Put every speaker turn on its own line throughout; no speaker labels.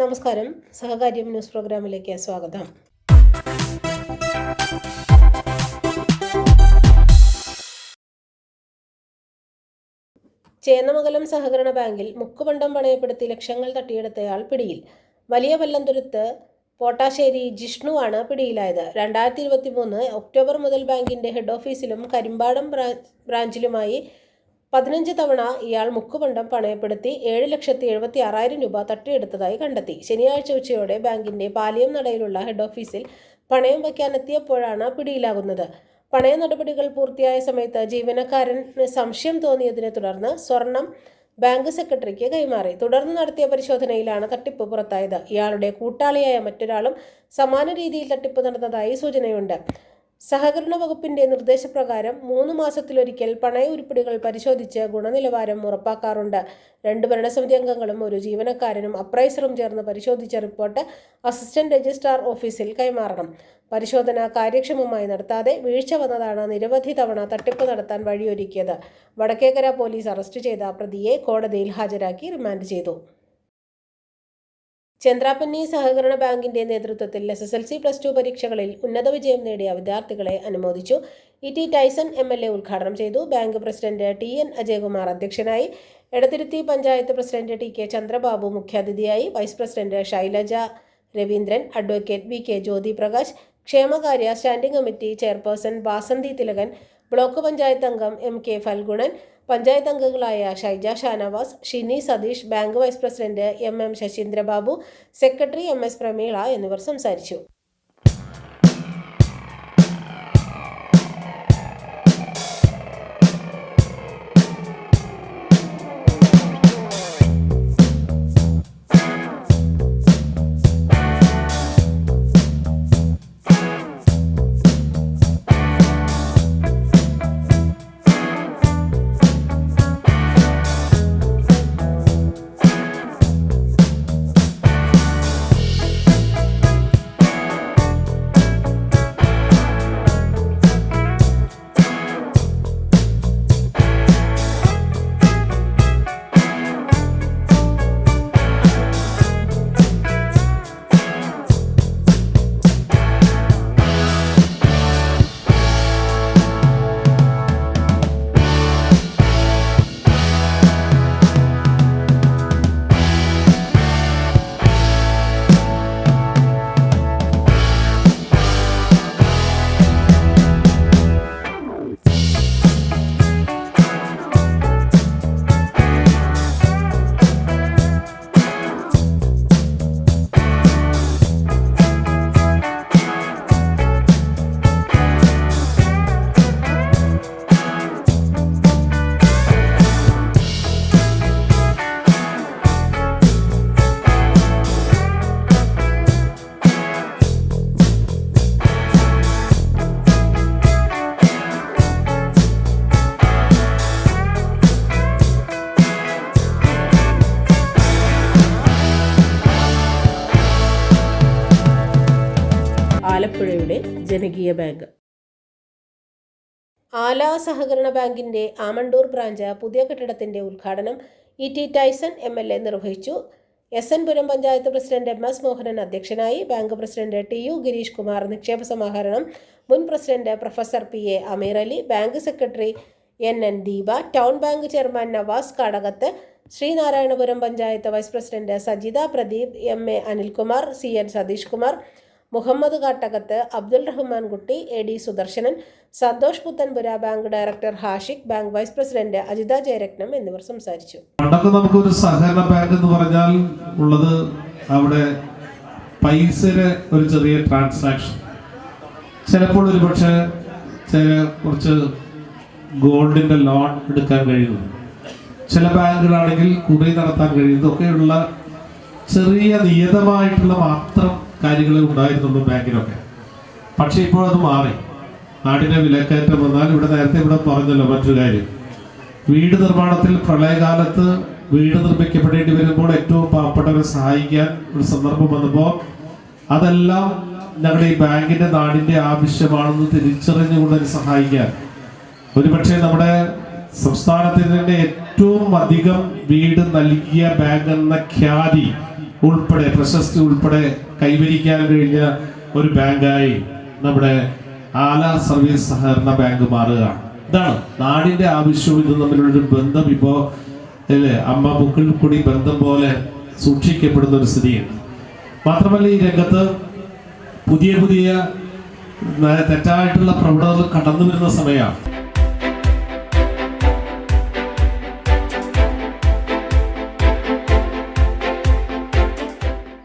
നമസ്കാരം. സഹകാര്യം ന്യൂസ് പ്രോഗ്രാമിലേക്ക് സ്വാഗതം. ചേന്നമംഗലം സഹകരണ ബാങ്കിൽ മുക്കുപണ്ടം പണയപ്പെടുത്തി ലക്ഷങ്ങൾ തട്ടിയെടുത്തയാൾ പിടിയിൽ. വലിയ പല്ലന്തുരുത്ത് പോട്ടാശ്ശേരി ആണ് പിടിയിലായത്. രണ്ടായിരത്തി ഇരുപത്തി മൂന്ന് ഒക്ടോബർ മുതൽ ബാങ്കിന്റെ ഹെഡ് ഓഫീസിലും കരിമ്പാടം ബ്രാ- ബ്രാഞ്ചിലുമായി പതിനഞ്ച് തവണ ഇയാൾ മുക്കുപണ്ടം പണയപ്പെടുത്തി ഏഴ് ലക്ഷത്തി എഴുപത്തി ആറായിരം രൂപ തട്ടിയെടുത്തതായി കണ്ടെത്തി. ശനിയാഴ്ച ഉച്ചയോടെ ബാങ്കിന്റെ പാലിയം നടയിലുള്ള ഹെഡ് ഓഫീസിൽ പണയം വയ്ക്കാനെത്തിയപ്പോഴാണ് പിടിയിലാകുന്നത്. പണയ നടപടികൾ പൂർത്തിയായ സമയത്ത് ജീവനക്കാരന് സംശയം തോന്നിയതിനെ തുടർന്ന് സ്വർണം ബാങ്ക് സെക്രട്ടറിക്ക് കൈമാറി. തുടർന്ന് നടത്തിയ പരിശോധനയിലാണ് തട്ടിപ്പ് പുറത്തായത്. ഇയാളുടെ കൂട്ടാളിയായ മറ്റൊരാളും സമാന രീതിയിൽ തട്ടിപ്പ് നടന്നതായി സൂചനയുണ്ട്. സഹകരണ വകുപ്പിന്റെ നിർദ്ദേശപ്രകാരം മൂന്ന് മാസത്തിലൊരിക്കൽ പണയ ഉരുപ്പടികൾ പരിശോധിച്ച് ഗുണനിലവാരം ഉറപ്പാക്കാറുണ്ട്. രണ്ട് ഭരണസമിതി അംഗങ്ങളും ഒരു ജീവനക്കാരനും അപ്രൈസറും ചേർന്ന് പരിശോധിച്ച റിപ്പോർട്ട് അസിസ്റ്റന്റ് രജിസ്ട്രാർ ഓഫീസിൽ കൈമാറണം. പരിശോധന കാര്യക്ഷമമായി നടത്താതെ വീഴ്ച വന്നതാണ് നിരവധി തവണ തട്ടിപ്പ് നടത്താൻ വഴിയൊരുക്കിയത്. വടക്കേക്കര പോലീസ് അറസ്റ്റ് ചെയ്ത പ്രതിയെ കോടതിയിൽ ഹാജരാക്കി റിമാൻഡ് ചെയ്തു. ചന്ദ്രാപ്പന്നി സഹകരണ ബാങ്കിന്റെ നേതൃത്വത്തിൽ S S L C plus two പരീക്ഷകളിൽ ഉന്നത വിജയം നേടിയ വിദ്യാർത്ഥികളെ അനുമോദിച്ചു. E T Tyson M L A ഉദ്ഘാടനം ചെയ്തു. Bank president T N Ajayakumar അധ്യക്ഷനായി. Edathiruthy panchayat president T K Chandrababu മുഖ്യാതിഥിയായി. Vice president Shailaja Raveendran advocate V K Jyothi Prakash ക്ഷേമകാര്യ standing committee chairperson Vasanthi Thilakan block panchayat അംഗം M K Phalgunan panchayat അംഗങ്ങളായ Shaija Shanavas Shini Satheesh bank vice president M M Sasheendrababu secretary M S Prameela എന്നിവർ സംസാരിച്ചു. ആലപ്പുഴയുടെ ജനകീയ bank. ആല സഹകരണ ബാങ്കിന്റെ Amandoor branch പുതിയ കെട്ടിടത്തിന്റെ ഉദ്ഘാടനം E T Tyson M L A നിർവഹിച്ചു. S N Puram panchayat president M S Mohanan അധ്യക്ഷനായി bank president T U Gireesh Kumar നിക്ഷേപ സമാഹരണം. മുൻ president professor P A Ameer Ali bank secretary N N Deepa town bank chairman Navas Kadakath Sreenarayanapuram panchayat vice president Sajitha Pradeep M A Anilkumar C N Satheesh Kumar Muhammad Kattakath Abdul Rahman Kutty A D Sudarsanan Santhosh Puthanpura bank director Hashiq bank vice president Ajitha Jayarathnam എന്നിവർ സംസാരിച്ചു.
പണ്ടൊക്കെ നമുക്കൊരു സഹകരണ bank എന്ന് പറഞ്ഞാൽ ഉള്ളത് അവിടെ പൈസയുടെ ഒരു ചെറിയ ട്രാൻസാക്ഷൻ ചിലപ്പോൾ ഒരു പക്ഷേ ചില കുറച്ച് ഗോൾഡിന്റെ ലോൺ എടുക്കാൻ കഴിയുന്നു. ചില ബാങ്കുകളാണെങ്കിൽ കുറി നടത്താൻ കഴിയുന്നതൊക്കെയുള്ള ചെറിയ നിയതമായിട്ടുള്ള മാത്രം കാര്യങ്ങളെ ഉണ്ടായിരുന്നുള്ളൂ ബാങ്കിലൊക്കെ. പക്ഷെ ഇപ്പോൾ അത് മാറി. നാടിനെ വിലക്കയറ്റം വന്നാൽ ഇവിടെ നേരത്തെ ഇവിടെ പറഞ്ഞല്ലോ മറ്റൊരു കാര്യം. വീട് നിർമ്മാണത്തിൽ പ്രളയകാലത്ത് വീട് നിർമ്മിക്കപ്പെടേണ്ടി വരുമ്പോൾ ഏറ്റവും പാവപ്പെട്ടവരെ സഹായിക്കാൻ ഒരു സന്ദർഭം വന്നപ്പോൾ അതെല്ലാം ഞങ്ങളുടെ ഈ ബാങ്കിന്റെ നാടിന്റെ ആവശ്യമാണെന്ന് തിരിച്ചറിഞ്ഞുകൊണ്ട് സഹായിക്കാൻ. ഒരുപക്ഷെ നമ്മുടെ സംസ്ഥാനത്തിന് തന്നെ ഏറ്റവും അധികം വീട് നൽകിയ ബാങ്ക് എന്ന ഖ്യാതി ഉൾപ്പെടെ പ്രശസ്തി ഉൾപ്പെടെ കൈവരിക്കാൻ കഴിഞ്ഞ ഒരു ബാങ്കായി നമ്മുടെ ആല സർവീസ് സഹകരണ ബാങ്ക് മാറുകയാണ്. ഇതാണ് നാടിന്റെ ആവശ്യവും ഇത് തമ്മിലുള്ളൊരു ബന്ധം ഇപ്പോ അല്ലേ അമ്മ ബുക്കിൽ കൂടി ബന്ധം പോലെ സൂക്ഷിക്കപ്പെടുന്ന ഒരു സ്ഥിതിയാണ് മാത്രമല്ല ഈ രംഗത്ത് പുതിയ പുതിയ തെറ്റായിട്ടുള്ള പ്രവണതകൾ കടന്നു വരുന്ന സമയമാണ്.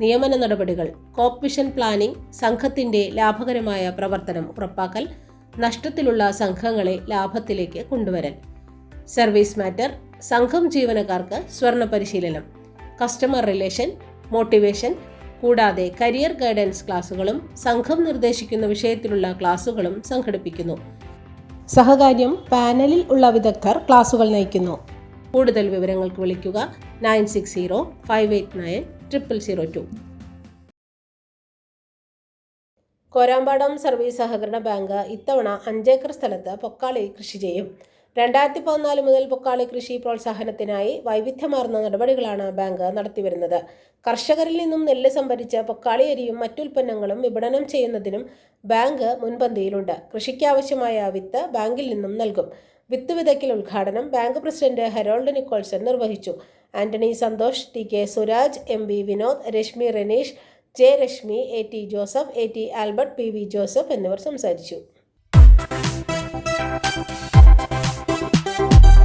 നിയമന നടപടികൾ കോപ്പിഷൻ പ്ലാനിംഗ് സംഘത്തിന്റെ ലാഭകരമായ പ്രവർത്തനം ഉറപ്പാക്കൽ നഷ്ടത്തിലുള്ള സംഘങ്ങളെ ലാഭത്തിലേക്ക് കൊണ്ടുവരൽ. സർവീസ് മാറ്റർ സംഘം ജീവനക്കാർക്ക് സ്വർണ പരിശീലനം. കസ്റ്റമർ റിലേഷൻ മോട്ടിവേഷൻ കൂടാതെ കരിയർ ഗൈഡൻസ് ക്ലാസുകളും സംഘം നിർദ്ദേശിക്കുന്ന വിഷയത്തിലുള്ള ക്ലാസുകളും സംഘടിപ്പിക്കുന്നു. സഹകാര്യം പാനലിൽ ഉള്ള വിദഗ്ധർ ക്ലാസുകൾ നയിക്കുന്നു. കൂടുതൽ വിവരങ്ങൾക്ക് വിളിക്കുക nine six zero five eight nine triple zero two Korampadam service സഹകരണ ബാങ്ക് ഇത്തവണ അഞ്ചേക്കർ സ്ഥലത്ത് പൊക്കാളി കൃഷി ചെയ്യും. രണ്ടായിരത്തി പതിനാല് മുതൽ പൊക്കാളി കൃഷി പ്രോത്സാഹനത്തിനായി വൈവിധ്യമാർന്ന നടപടികളാണ് ബാങ്ക് നടത്തിവരുന്നത്. കർഷകരിൽ നിന്നും നെല്ല് സംഭരിച്ച് പൊക്കാളി അരിയും മറ്റുൽപ്പന്നങ്ങളും വിപണനം ചെയ്യുന്നതിനും ബാങ്ക് മുൻപന്തിയിലുണ്ട്. കൃഷിക്കാവശ്യമായ വിത്ത് ബാങ്കിൽ നിന്നും നൽകും. വിത്ത് വിതയ്ക്കൽ ഉദ്ഘാടനം ബാങ്ക് പ്രസിഡന്റ് ഹെറോൾഡ് നിക്കോൾസൺ നിർവഹിച്ചു. Antony Santhosh T K Suraj M B Vinod Reshmi Renish J Reshmi A T Joseph A T Albert P V Joseph എന്നിവർ സംസാരിച്ചു.